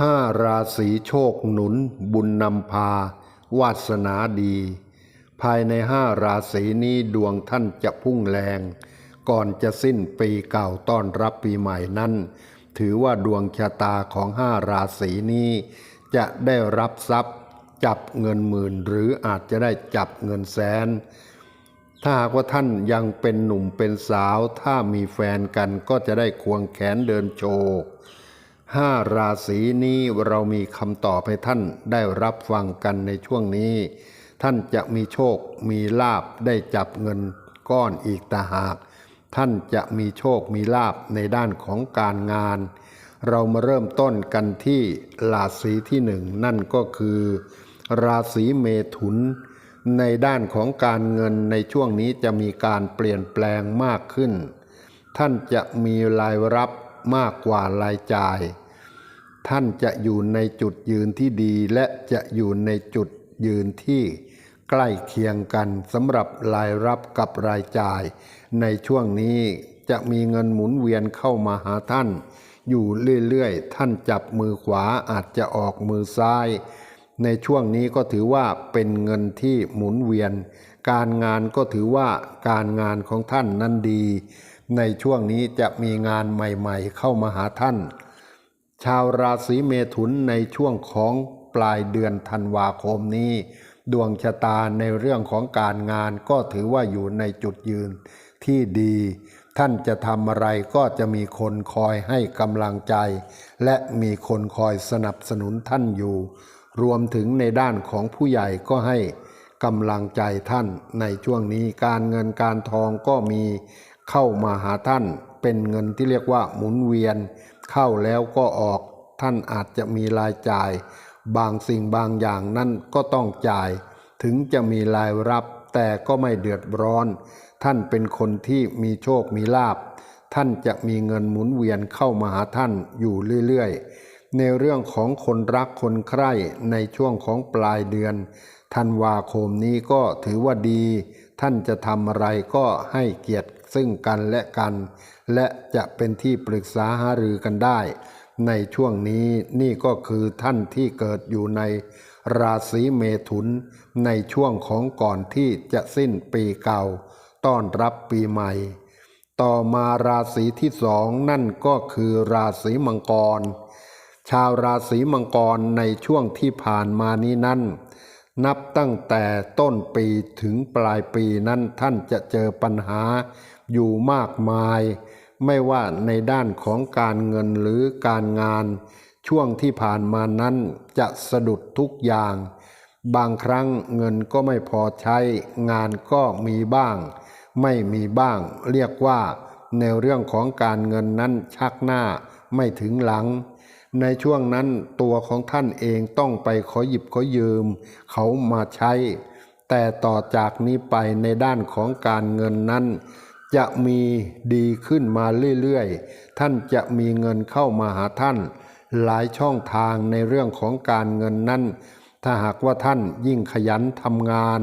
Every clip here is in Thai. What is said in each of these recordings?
ห้าราศีโชคหนุน บุญนำพา วาสนาดี ภายในห้าราศีนี้ดวงท่านจะพุ่งแรง ก่อนจะสิ้นปีเก่าต้อนรับปีใหม่นั้น ถือว่าดวงชะตาของห้าราศีนี้ จะได้รับทรัพย์ จับเงินหมื่นหรืออาจจะได้จับเงินแสน ถ้าหากว่าท่านยังเป็นหนุ่มเป็นสาว ถ้ามีแฟนกันก็จะได้ควงแขนเดินโชว์ ห้าราศีนี้เรามีคำตอบให้ท่านได้รับฟังกันในช่วงนี้ ท่านจะมีโชค มีลาบได้จับเงินก้อนอีกตาหาก ท่านจะมีโชคมีลาบในด้านของการงาน เรามาเริ่มต้นกันที่ราศีที่หนึ่งนั่นก็คือ ราศีเมถุน ในด้านของการเงินในช่วงนี้จะมีการเปลี่ยนแปลงมากขึ้น ท่านจะมีรายรับ มากกว่ารายจ่าย ท่านจะอยู่ในจุดยืนที่ดีและจะอยู่ในจุดยืนที่ใกล้เคียงกันสำหรับรายรับกับรายจ่าย ในช่วงนี้จะมีเงินหมุนเวียนเข้ามาหาท่าน อยู่เรื่อยๆ ท่านจับมือขวาอาจจะออกมือซ้าย ในช่วงนี้ก็ถือว่าเป็นเงินที่หมุนเวียน การงานก็ถือว่าการงานของท่านนั้นดี ในช่วงนี้จะมีงานใหม่ๆ เข้ามาหาท่าน ชาวราศีเมถุนในช่วงของปลายเดือนธันวาคมนี้ ดวงชะตาในเรื่องของการงานก็ถือว่าอยู่ในจุดยืนที่ดี ท่านจะทำอะไรก็จะมีคนคอยให้กำลังใจ และมีคนคอยสนับสนุนท่านอยู่ รวมถึงในด้านของผู้ใหญ่ก็ให้กำลังใจท่านในช่วงนี้การเงินการทองก็มี เข้ามาหาท่านเป็นเงินที่เรียกว่าหมุนเวียน เข้าแล้วก็ออกท่านอาจจะมีรายจ่าย บางสิ่งบางอย่างนั่นก็ต้องจ่าย ถึงจะมีรายรับแต่ก็ไม่เดือดร้อน ท่านเป็นคนที่มีโชคมีลาบท่านจะมีเงินหมุนเวียนเข้ามาหาท่านอยู่เรื่อยๆ ในเรื่องของคนรักคนใคร่ในช่วงของปลายเดือนธันวาคมนี้ก็ถือว่าดี ท่านจะทำอะไรก็ให้เกียรติ ซึ่งกันและกัน และจะเป็นที่ปรึกษาหารือกันได้ ในช่วงนี้นี่ก็คือท่านที่เกิดอยู่ในราศีเมถุน ในช่วงของก่อนที่จะสิ้นปีเก่า ต้อนรับปีใหม่ ต่อมาราศีที่สองนั่นก็คือราศีมังกร ชาวราศีมังกรในช่วงที่ผ่านมานี้นั้นนับตั้งแต่ต้นปีถึงปลายปีนั้นท่านจะเจอปัญหา อยู่มากมาย ไม่ว่าในด้านของการเงินหรือการงาน ช่วงที่ผ่านมานั้นจะสะดุดทุกอย่าง บางครั้งเงินก็ไม่พอใช้ งานก็มีบ้าง ไม่มีบ้าง เรียกว่า ในเรื่องของการเงินนั้นชักหน้าไม่ถึงหลังในช่วงนั้นตัวของท่านเองต้องไปขอหยิบขอยืม เขามาใช้ แต่ต่อจากนี้ไปในด้านของการเงินนั้น จะมีดีขึ้นมาเรื่อยๆ ท่านจะมีเงินเข้ามาหาท่าน หลายช่องทางในเรื่องของการเงินนั้น ถ้าหากว่าท่านยิ่งขยันทำงาน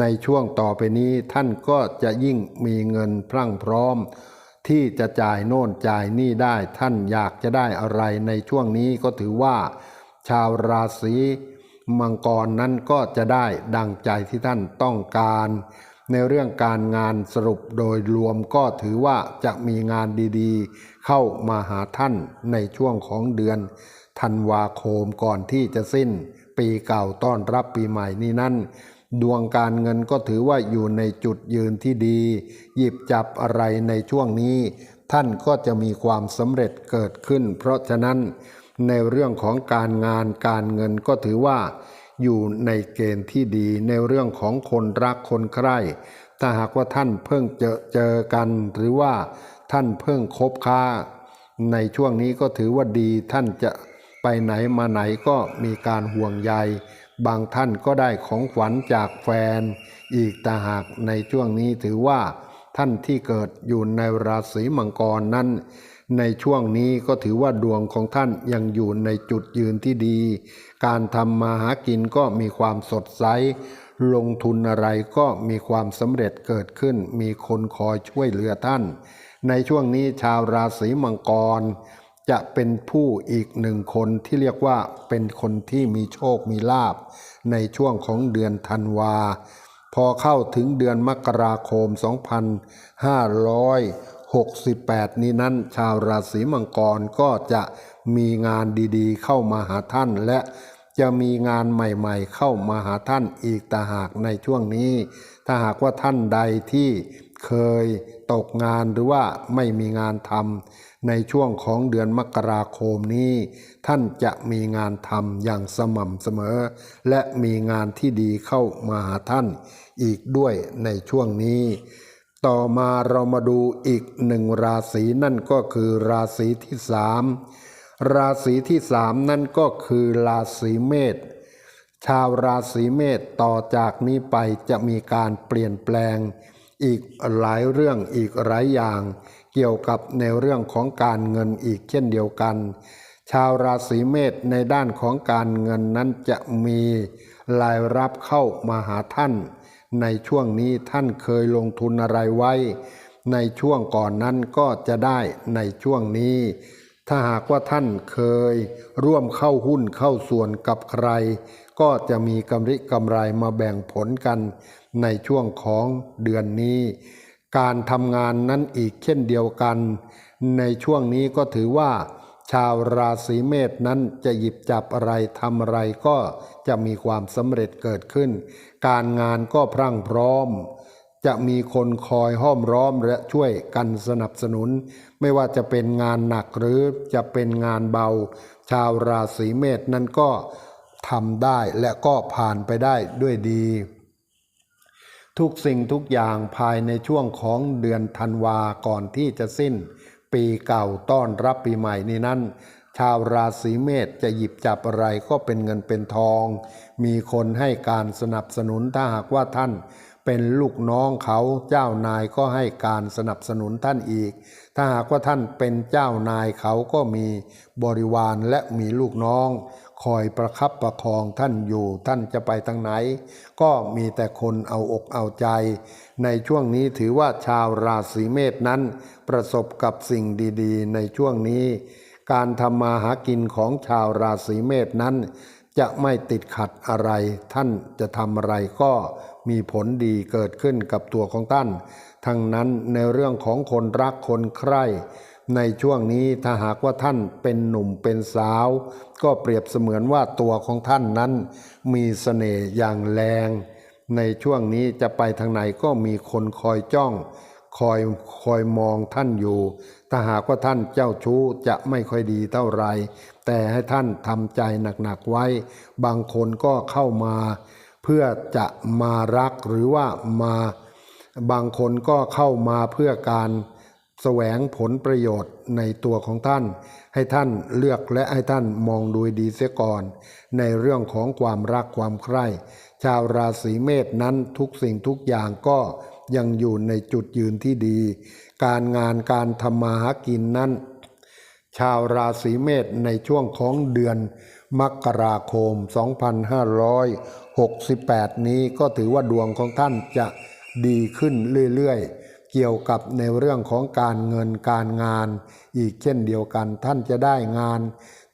ในช่วงต่อไปนี้ท่านก็จะยิ่งมีเงินพรั่งพร้อม ที่จะจ่ายโน่นจ่ายนี่ได้ท่านอยากจะได้อะไรในช่วงนี้ก็ถือว่า ชาวราศีมังกรนั้นก็จะได้ดังใจที่ท่านต้องการ ในเรื่องการงานสรุปโดยรวมก็ถือว่าจะมีงานดีๆ เข้ามาหาท่านในช่วงของเดือนธันวาคมก่อนที่จะสิ้น ปีเก่าต้อนรับปีใหม่นี้นั่นดวงการเงินก็ถือว่าอยู่ในจุดยืนที่ดี หยิบจับอะไรในช่วงนี้ ท่านก็จะมีความสำเร็จเกิดขึ้น เพราะฉะนั้นในเรื่องของการงานการเงินก็ถือว่า อยู่ในเกณฑ์ที่ดีในเรื่องของคนรักคนใคร่ถ้าหากว่าท่านเพิ่งเจอเจอกัน หรือว่าท่านเพิ่งคบค้า ในช่วงนี้ก็ถือว่าดีท่านจะไปไหนมาไหนก็มีการห่วงใย บางท่านก็ได้ของขวัญจากแฟน อีกแต่หากในช่วงนี้ถือว่าท่านที่เกิดอยู่ในราศีมังกรนั้น ในช่วงนี้ก็ถือว่าดวงของท่านยังอยู่ในจุดยืนที่ดี การทำมาหากินก็มีความสดใส ลงทุนอะไรก็มีความสำเร็จเกิดขึ้น มีคนคอยช่วยเหลือท่าน ในช่วงนี้ชาวราศีมังกร จะเป็นผู้อีกหนึ่งคนที่เรียกว่าเป็นคนที่มีโชคมีลาบ ในช่วงของเดือนธันวา พอเข้าถึงเดือนมกราคม 68 นี้นั้น ชาวราศีมังกรก็จะมีงานดีๆ เข้ามาหาท่าน และจะมีงานใหม่ๆ เข้ามาหาท่านอีกต่หากในช่วงนี้ ถ้าหากว่าท่านใดที่เคยตกงานหรือว่าไม่มีงานทำในช่วงของเดือนมกราคมนี้ ท่านจะมีงานทำอย่างสม่ำเสมอ และมีงานที่ดีเข้ามาหาท่านอีกด้วยในช่วงนี้ ต่อมาเรามาดูอีกหนึ่งราศีนั่นก็คือราศีที่สามราศีที่สามนั่นก็คือราศีเมษชาวราศีเมษต่อจากนี้ไปจะมีการเปลี่ยนแปลง อีกหลายเรื่องอีกหลายอย่าง เกี่ยวกับในเรื่องของการเงินอีกเช่นเดียวกัน ชาวราศีเมษในด้านของการเงินนั้นจะมีรายรับเข้ามาหาท่าน ในช่วงนี้ท่านเคยลงทุนอะไรไว้ ในช่วงก่อนนั้นก็จะได้ในช่วงนี้ ถ้าหากว่าท่านเคยร่วมเข้าหุ้นเข้าส่วนกับใคร ก็จะมีกำไรกำไรมาแบ่งผลกันในช่วงของเดือนนี้ การทำงานนั้นอีกเช่นเดียวกัน ในช่วงนี้ก็ถือว่า ชาวราศีเมษนั้นจะหยิบจับอะไรทำอะไรก็จะมีความสำเร็จเกิดขึ้น การงานก็พรั่งพร้อม จะมีคนคอยห้อมร้อมและช่วยกันสนับสนุน ไม่ว่าจะเป็นงานหนักหรือจะเป็นงานเบา ชาวราศีเมษนั้นก็ทำได้และก็ผ่านไปได้ด้วยดี ทุกสิ่งทุกอย่างภายในช่วงของเดือนธันวาก่อนที่จะสิ้น ปีเก่าต้อนรับปีใหม่นี้นั้น ชาวราศีเมษจะหยิบจับอะไรก็เป็นเงินเป็นทอง มีคนให้การสนับสนุนถ้าหากว่าท่านเป็นลูกน้องเขาเจ้านายก็ให้การสนับสนุนท่านอีก ถ้าหากว่าท่านเป็นเจ้านายเขาก็มีบริวารและมีลูกน้อง คอยประคับประคองท่านอยู่ท่านจะไปทางไหน ก็มีแต่คนเอาอกเอาใจ ในช่วงนี้ถือว่าชาวราศีเมษนั้น ประสบกับสิ่งดีๆ ในช่วงนี้ การทำมาหากินของชาวราศีเมษนั้น จะไม่ติดขัดอะไร ท่านจะทำอะไรก็มีผลดีเกิดขึ้นกับตัวของท่าน ทั้งนั้นในเรื่องของคนรักคนใคร่ ในช่วงนี้ถ้าหากว่าท่านเป็นหนุ่มเป็นสาว ก็เปรียบเสมือนว่าตัวของท่านนั้น มีเสน่ห์อย่างแรง ในช่วงนี้จะไปทางไหนก็มีคนคอยจ้อง คอยคอยมองท่านอยู่ ถ้าหากว่าท่านเจ้าชู้จะไม่ค่อยดีเท่าไหรแต่ให้ท่านทำใจหนักๆไว้ บางคนก็เข้ามา เพื่อจะมารักหรือว่ามา บางคนก็เข้ามาเพื่อการ แสวงผลประโยชน์ในตัวของท่าน ให้ท่านเลือกและให้ท่านมองดูดีเสียก่อน ในเรื่องของความรักความใคร่ ชาวราศีเมษนั้นทุกสิ่งทุกอย่างก็ยังอยู่ในจุดยืนที่ดี การงานการทำมาหากินนั้น ชาวราศีเมษในช่วงของเดือนมกราคม 2568 นี้ก็ถือว่าดวงของท่านจะดีขึ้นเรื่อยๆ เกี่ยวกับในเรื่องของการเงินการงาน อีกเช่นเดียวกันท่านจะได้งาน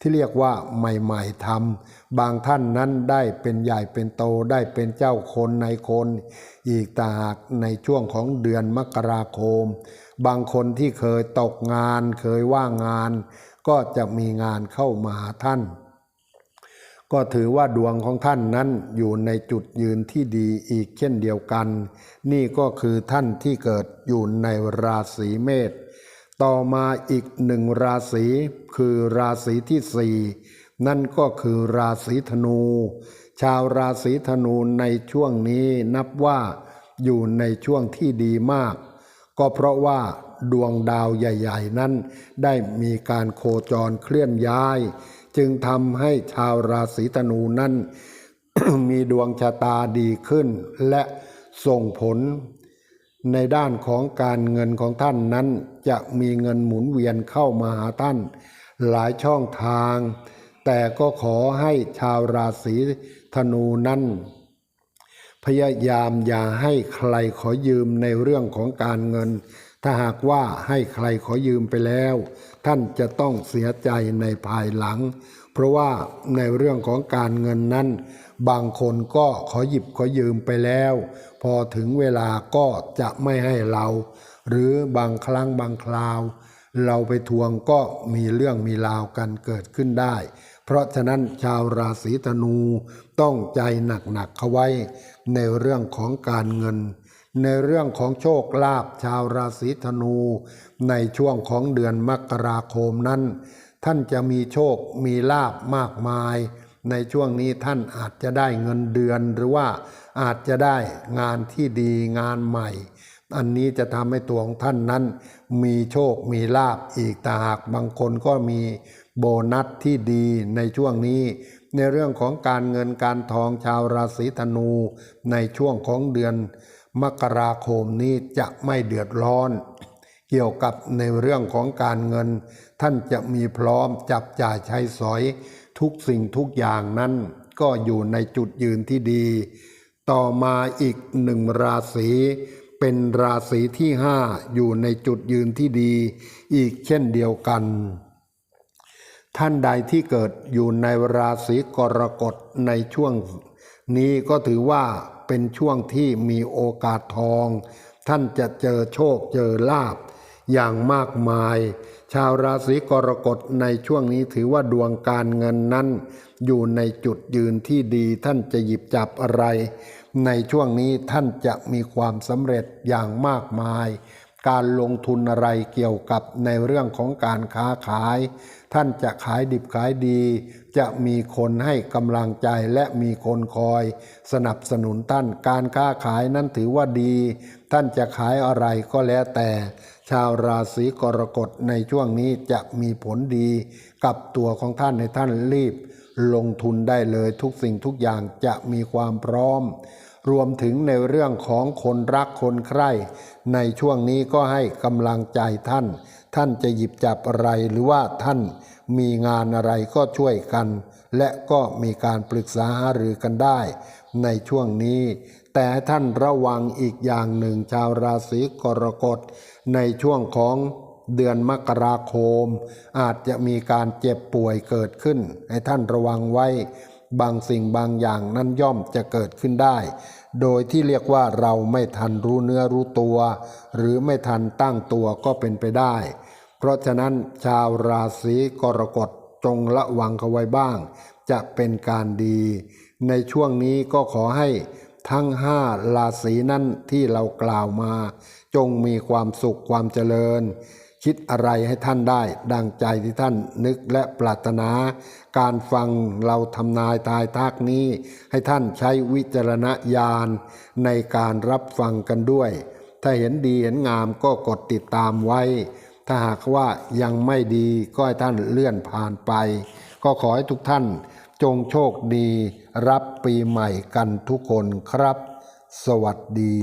ที่เรียกว่าใหม่ๆทำบางท่านนั้นได้เป็นใหญ่เป็นโตได้เป็นเจ้าคนในคน อีกต่างหากในช่วงของเดือนมกราคม บางคนที่เคยตกงานเคยว่างงาน ก็จะมีงานเข้ามาหาท่าน ก็ถือว่าดวงของท่านนั้นอยู่ในจุดยืนที่ดีอีกเช่นเดียวกัน นี่ก็คือท่านที่เกิดอยู่ในราศีเมษต่อมาอีกหนึ่งราศีคือราศีที่สี่นั่นก็คือราศีธนู ชาวราศีธนูในช่วงนี้นับว่าอยู่ในช่วงที่ดีมาก ก็เพราะว่าดวงดาวใหญ่ ๆ นั้นได้มีการโคจรเคลื่อนย้าย จึงทำให้ชาวราศีธนูนั้น มีดวงชะตาดีขึ้น และส่งผลในด้านของการเงินของท่านนั้น จะมีเงินหมุนเวียนเข้ามาหาท่าน หลายช่องทาง แต่ก็ขอให้ชาวราศีธนูนั้น พยายามอย่าให้ใครขอยืมในเรื่องของการเงิน ถ้าหากว่าให้ใครขอยืมไปแล้ว ท่านจะต้องเสียใจในภายหลัง เพราะว่าในเรื่องของการเงินนั้น บางคนก็ขอหยิบขอยืมไปแล้ว พอถึงเวลาก็จะไม่ให้เรา หรือบางครั้งบางคราว เราไปทวงก็มีเรื่องมีราวกันเกิดขึ้นได้ เพราะฉะนั้นชาวราศีธนูต้องใจหนักๆเข้าไว้ ในเรื่องของการเงิน ในเรื่องของโชคลาภชาวราศีธนู ในช่วงของเดือนมกราคมนั้น ท่านจะมีโชคมีลาบมากมาย ในช่วงนี้ท่านอาจจะได้เงินเดือนหรือว่าอาจจะได้งานที่ดีงานใหม่ อันนี้จะทำให้ตัวของท่านนั้น มีโชคมีลาบอีกแต่หากบางคนก็มีโบนัสที่ดีในช่วงนี้ ในเรื่องของการเงินการทองชาวราศีธนูในช่วงของเดือน มกราคมนี้จะไม่เดือดร้อน เกี่ยวกับในเรื่องของการเงิน ท่านจะมีพร้อมจับจ่ายใช้สอย ทุกสิ่งทุกอย่างนั้น ก็อยู่ในจุดยืนที่ดี ต่อมาอีกหนึ่งราศีเป็นราศีที่ห้าอยู่ในจุดยืนที่ดี อีกเช่นเดียวกัน ท่านใดที่เกิดอยู่ในราศีกรกฎในช่วงนี้ก็ถือว่า เป็นช่วงที่มีโอกาสทอง ท่านจะเจอโชคเจอลาบอย่างมากมาย ชาวราศีกรกฎในช่วงนี้ถือว่าดวงการเงินนั้น อยู่ในจุดยืนที่ดีท่านจะหยิบจับอะไร ในช่วงนี้ท่านจะมีความสำเร็จอย่างมากมาย การลงทุนอะไรเกี่ยวกับในเรื่องของการค้าขาย ท่านจะขายดิบขายดี จะมีคนให้กำลังใจและมีคนคอยสนับสนุนท่าน การค้าขายนั้นถือว่าดี ท่านจะขายอะไรก็แล้วแต่ ชาวราศีกรกฎในช่วงนี้จะมีผลดี กับตัวของท่านในท่านรีบ ลงทุนได้เลยทุกสิ่งทุกอย่างจะมีความพร้อม รวมถึงในเรื่องของคนรักคนใคร่ในช่วงนี้ก็ให้กำลังใจท่าน ท่านจะหยิบจับอะไรหรือว่าท่านมีงานอะไรก็ช่วยกัน และก็มีการปรึกษาหารือกันได้ ในช่วงนี้ แต่ท่านระวังอีกอย่างหนึ่งชาวราศีกรกฎในช่วงของเดือนมกราคม อาจจะมีการเจ็บป่วยเกิดขึ้น ให้ท่านระวังไว้ บางสิ่งบางอย่างนั้นย่อมจะเกิดขึ้นได้ โดยที่เรียกว่าเราไม่ทันรู้เนื้อรู้ตัว หรือไม่ทันตั้งตัวก็เป็นไปได้ เพราะฉะนั้นชาวราศีกรกฎจงระวังเขาไว้บ้าง จะเป็นการดี ในช่วงนี้ก็ขอให้ทั้งห้าราศีนั้นที่เรากล่าวมา จงมีความสุขความเจริญ คิดอะไรให้ท่านได้ ดังใจที่ท่านนึกและปรารถนา การฟังเราทำนายทายทักนี้ ให้ท่านใช้วิจารณญาณในการรับฟังกันด้วย ถ้าเห็นดีเห็นงามก็กดติดตามไว้ ถ้าหากว่ายังไม่ดีก็ให้ท่านเลื่อนผ่านไป ก็ขอให้ทุกท่านจงโชคดี รับปีใหม่กันทุกคนครับ สวัสดี